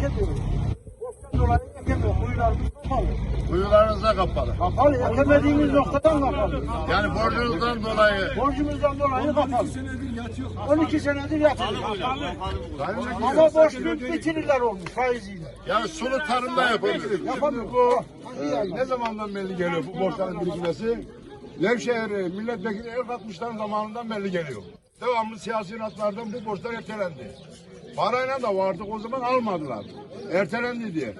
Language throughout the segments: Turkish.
ekemiyoruz. Borçtan dolayı ekemiyoruz. Kuyularımız kapalı. Kuyularınız da kapalı. Kapalı. Ekemediğimiz noktadan kapalı. Yani borcunuzdan dolayı Borcumuzdan dolayı kapalı. 12 senedir yatırıyor. Sayın Vekilim, Ama borç bitirirler olmuş faiziyle. yani sulu tarımda yapabiliriz. Yapamıyor. Bu e, ne zamandan belli geliyor bu borçların birikmesi? Nevşehir e, milletvekili el katmışların zamanından belli geliyor. Devamlı siyasi inatlardan bu borçlar ertelendi. Parayla da vardık o zaman almadılar. Ertelendi diye.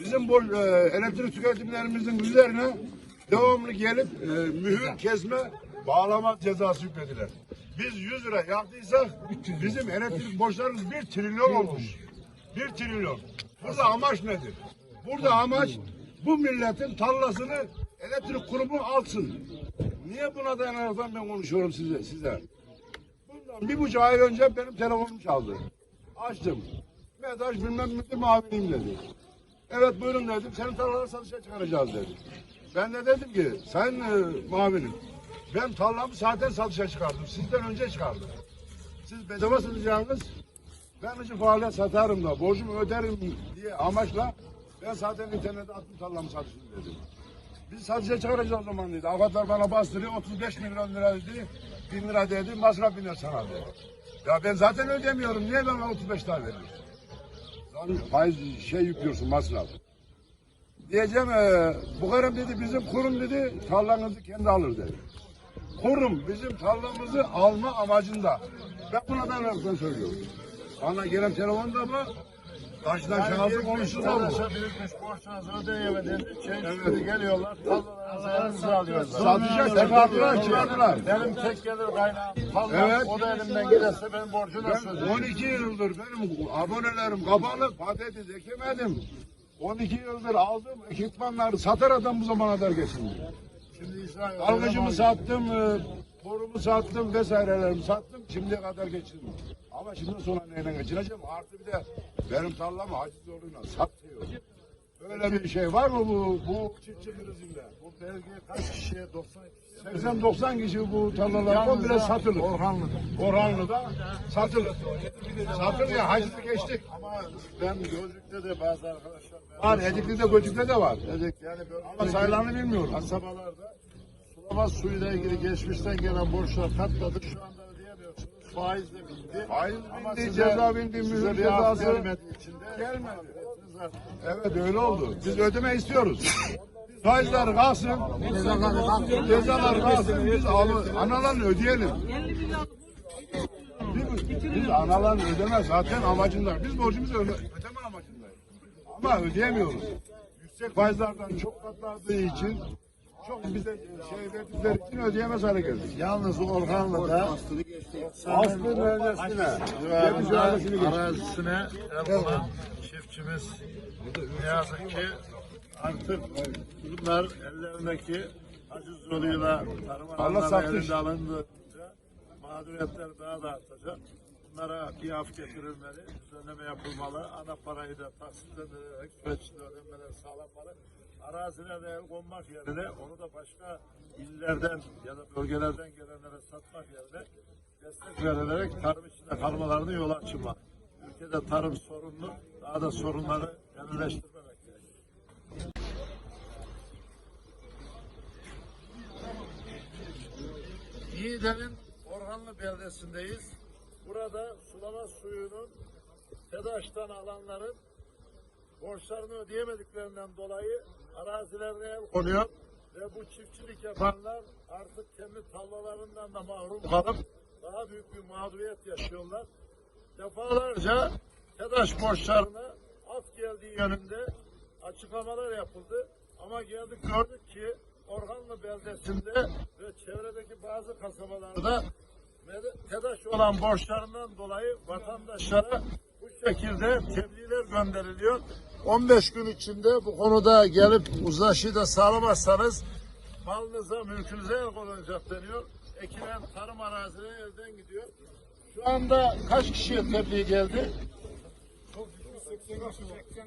Bizim bu e, elektrik tüketimlerimizin üzerine devamlı gelip e, mühür kesme bağlama cezası yüklediler. Biz 100 lira yaktıysak bizim elektrik borçlarımız 1 trilyon olmuş. 1 trilyon. Burada amaç nedir? Burada amaç bu milletin tarlasını elektrik kurumu alsın. Niye buna dayanaraktan ben konuşuyorum size size? Bundan bir buçuk ay önce benim telefonum çaldı. Açtım. Mesaj bilmem ne mavinim dedi. Evet buyurun dedim. Senin tarlaları satışa çıkaracağız dedi. Ben de dedim ki sayın e, mavinim ben tarlamı zaten satışa çıkardım. Sizden önce çıkardım. Siz bedava satacağınız ben için faaliyet satarım da borcumu öderim diye amaçla ben zaten internete attım tarlamı satışını dedim. Biz satışa çıkaracağız o zaman dedi. Avukatlar bana bastırıyor 35 milyon lira dedi. Bin lira dedi masraf biner sana dedi. Ya ben zaten ödemiyorum. Niye bana 35 lira veriyorsun? Lan faiz şey yüklüyorsun masraf. Diyeceğim e, bu karım dedi bizim kurum dedi tarlanızı kendi alır dedi. Kurum bizim tarlamızı alma amacında. Ben buna nereden söylüyorum. Bana gelen telefonda mı? Karşıdan şahsı konuştular mı? birikmiş borçlarınızı ödeyemediğiniz için şimdi geliyorlar, tarlalarınızı elinize alıyorlar. Satacak çıkardılar çıkardılar. Benim tek gelir kaynağım tarla, Evet. o da elimden giderse benim borcu nasıl Ben ödeyeceğim? 12 yıldır benim abonelerim kapalı patates ekemedim. 12 yıldır aldım ekipmanları satar adam bu zamana kadar geçindi. Şimdi İsrail Dalgıcımı sattım, e, borumu sattım vesairelerimi sattım şimdiye kadar geçirdim. Ama şimdi sonra neyle geçireceğim? Artı bir de benim tarlamı haciz yoluyla satıyor. Böyle bir şey var mı bu, bu çiftçi krizinde? bu belge kaç kişiye 90 80-90 kişi bu tarlalar komple satılır. Orhanlı'da. Orhanlı'da satılır. Satılır ya hacizi geçtik. Ama ben Gölcük'te de bazı arkadaşlar Var Edikli'de Göcük'te de var. dedik yani böyle Ama sayılarını bilmiyorum. kasabalarda sulama suyuyla ilgili geçmişten gelen borçlar katladı. Şu anda. Faiz de bindi. Faiz Ama bindi, size- ceza bindi, mühür cezası gelmedi. Evet öyle oldu. Biz ödeme istiyoruz. Faizler kalsın. Cezalar kalsın. Biz analarını ödeyelim. Biz, biz analarını ödeme zaten amacında. Biz borcumuzu öde, ödeme amacındayız. Ama ödeyemiyoruz. Yüksek faizlerden çok katladığı için çok bize şey verdikleri için ödeyemez hale geldik. Yalnız Orhanlı'da Aslı. Yemiş civarında arazisine konan çiftçimiz ne yazık ki artık bunlar ellerindeki haciz yoluyla tarım alanları elinde alındıkça mağduriyetler daha da artacak. Bunlara bir af getirilmeli, düzenleme yapılmalı, ana parayı da taksitlenerek süreçte ödenmeler sağlanmalı. Arazilerde el konmak yerine onu da başka illerden ya da bölgelerden gelenlere satmak yerine destek verilerek tarım içinde kalmalarını yol açılmak. Ülkede tarım sorunlu, daha da sorunları derinleştirmemek gerekiyor. Yiğide'nin Orhanlı beldesindeyiz. Burada sulama suyunun TEDAŞ'tan alanların borçlarını ödeyemediklerinden dolayı arazilerine el konuyor. Ve bu çiftçilik yapanlar artık kendi tarlalarından da mahrum kalıp daha büyük bir mağduriyet yaşıyorlar. Defalarca TEDAŞ borçlarına af geldiği yönünde açıklamalar yapıldı. Ama geldik gördük ki Orhanlı beldesinde ve çevredeki bazı kasabalarda TEDAŞ olan borçlarından dolayı vatandaşlara bu şekilde tebliğler gönderiliyor. 15 gün içinde bu konuda gelip uzlaşıyı da sağlamazsanız malınıza, mülkünüze el konulacak deniyor. Ekilen tarım arazileri elden gidiyor. Şu anda kaç kişiye tebliğ geldi?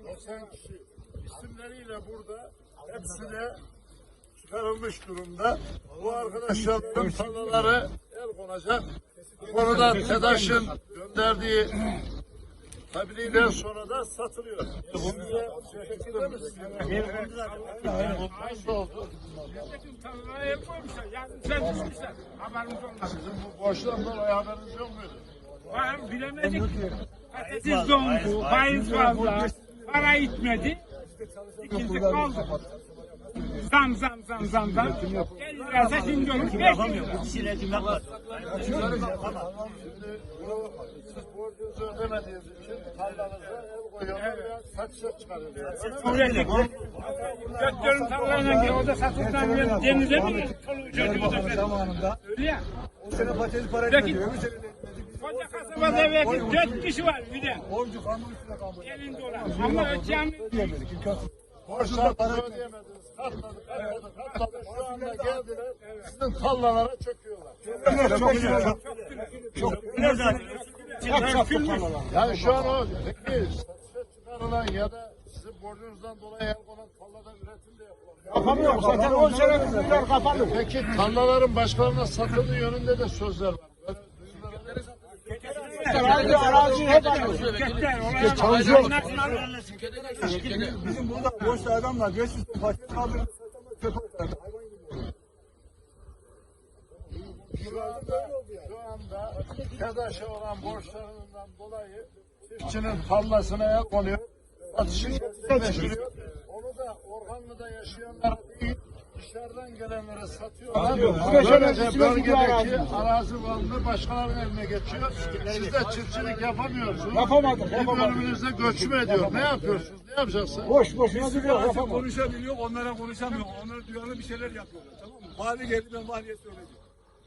90 kişi. İsimleriyle burada hepsi de çıkarılmış durumda. Bu arkadaşların tarlaları el konacak. Bu konuda TEDAŞ'ın gönderdiği Stabiliden sonra da satılıyor. Size şu şekilde mi sizin? Nasıl oldu? Haberimiz yok muydu? Var bilemedik. Patates dondu. Faiz fazla. Para itmedi. İkinci kaldı. Zam zam zam zam zam. 50 liraysa şimdi olmuş 5 lira. Siz borcunuzu ödemediğiniz için tarlanıza el koyuyorlar ve satışa çıkarıyorlar. Öyle. Götürün tarlayla gel. Orada satılsan gel. Denize mi gel? Çoluğu çocuğu da gel. Zamanında Öyle ya. o sene patates para etmedi. Öbür sene de etmedi. Koca kasabada belki 4 kişi var bir de. Borcu kanun üstüne kaldı. Elinde olan. Ama ödeyeceğim. Borçlar para ödeyemediniz. Katladı, katladı, katladı. Şu anda geldiler. Sizin tarlalara çöküyorlar. Çok çok. Yani şu an o çıkarılan ya da sizin borcunuzdan dolayı el konan tarlada üretim de yapılamıyor. Yapamıyor. Zaten 10 sene kuyular kapalı. Peki tarlaların başkalarına satıldığı yönünde de sözler var. Böyle duyumlar Arazi, arazi hep. Oraya Çalışıyor. Bizim burada boş adamlar 500 ton patates kaldırır. Çöpe atardı. Şu anda, şu anda TEDAŞ'a olan borçlarından dolayı çiftçinin tarlasına el konuyor. Satışı gerçekleştiriyor. Onu da Orhanlı'da yaşayanlara değil, dışarıdan gelenlere satıyorlar. Böylece bölgedeki arazi varlığı başkalarının eline geçiyor. Siz de çiftçilik yapamıyorsunuz. Yapamadık, Bir bölümünüzde göçme ediyor. Ne yapıyorsunuz? Ne yapacaksınız? Boş duruyor. Bazı Yapamıyor. konuşabiliyor, onlara konuşamıyor. Onlar duyarlı bir şeyler yapıyorlar. Tamam mı? Vali geldi ben valiye söyledim.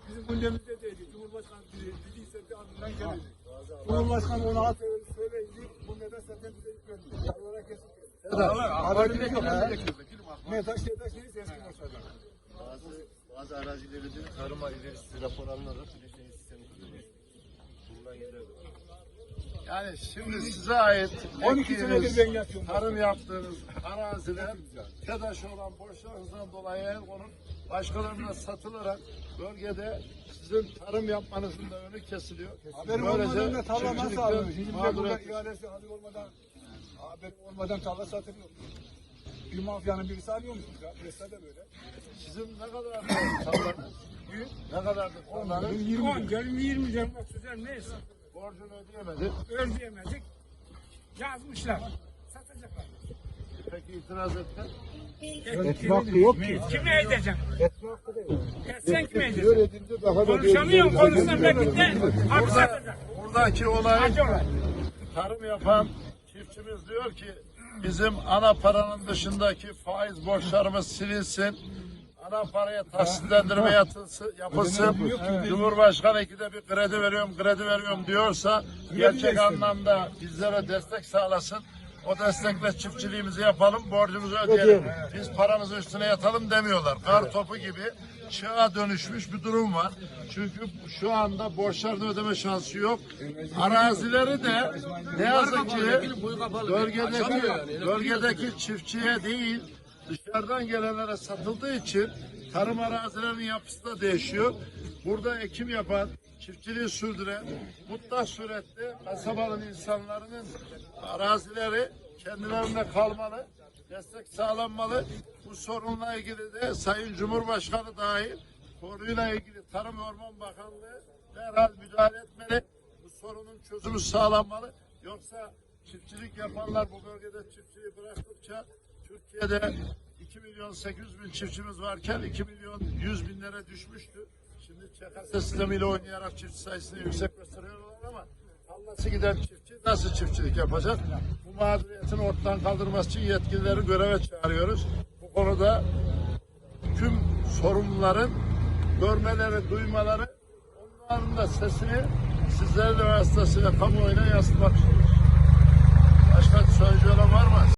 Bizim gündemimizde değildi. Cumhurbaşkanı dedi, dediyse bir ardından gelecek. Cumhurbaşkanı ona at söyleyince bu neden zaten bize yüklendi. Yalvara kesik. Haberimiz yok. ha. Ne taş ne taş neyse eski boşlardan. Bazı, bazı arazilerimizin tarıma ilerisi rapor alınarak güneşlerin sistemi kuruluyor. Bundan yerler. Yani şimdi size ait 12 senedir tarım yaptığınız araziler TEDAŞ olan borçlarınızdan dolayı el konun başkalarına satılarak bölgede sizin tarım yapmanızın da önü kesiliyor. Haberim Böylece olmadan da tarla nasıl çiftçilikten alıyor? Şimdi burada ihalesi hazır olmadan haberim olmadan tarla satılıyor. Bir mafyanın birisi alıyor musunuz ya? Piyasada böyle. Sizin ne kadar tarlanız? Ne kadardır tarlanız? 10 diyorum 20 diyorum 30 diyorum neyse. Borcunu ödeyemedi. Ödeyemedik. Yazmışlar. Satacaklar. Peki itiraz etme. Etme hakkı yok ki. Kime edeceğim? Etme hakkı da yok. Ya sen kime da Konuşamıyorum. Konuşsam belki de Burada, atacak. buradaki olay. tarım yapan çiftçimiz diyor ki bizim ana paranın dışındaki faiz borçlarımız silinsin. Ana paraya tahsillendirme yatılsın, yapılsın. Cumhurbaşkanı ikide bir kredi veriyorum, kredi veriyorum diyorsa gerçek anlamda bizlere destek sağlasın. O destekle çiftçiliğimizi yapalım, borcumuzu ödeyelim. Biz paramızı üstüne yatalım demiyorlar. Kar topu gibi çığa dönüşmüş bir durum var. Çünkü şu anda borçlarını ödeme şansı yok. Arazileri de ne yazık ki bölgedeki, bölgedeki çiftçiye değil dışarıdan gelenlere satıldığı için tarım arazilerinin yapısı da değişiyor. Burada ekim yapan, çiftçiliği sürdüren, mutlak surette kasabanın insanların arazileri kendilerinde kalmalı, destek sağlanmalı. Bu sorunla ilgili de Sayın Cumhurbaşkanı dahil konuyla ilgili Tarım Orman Bakanlığı derhal müdahale etmeli. Bu sorunun çözümü sağlanmalı. Yoksa çiftçilik yapanlar bu bölgede çiftçiliği bıraktıkça Türkiye'de 2 milyon 800 bin çiftçimiz varken 2 milyon 100 binlere düşmüştü. Şimdi ÇKS sistemiyle oynayarak çiftçi sayısını yüksek gösteriyorlar ama tarlası giden çiftçi nasıl çiftçilik yapacak? Bu mağduriyetin ortadan kaldırması için yetkilileri göreve çağırıyoruz. Bu konuda tüm sorumluların görmeleri, duymaları, onların da sesini sizlerle vasıtasıyla kamuoyuna yansıtmak istiyoruz. Başka söyleyeceği olan var mı?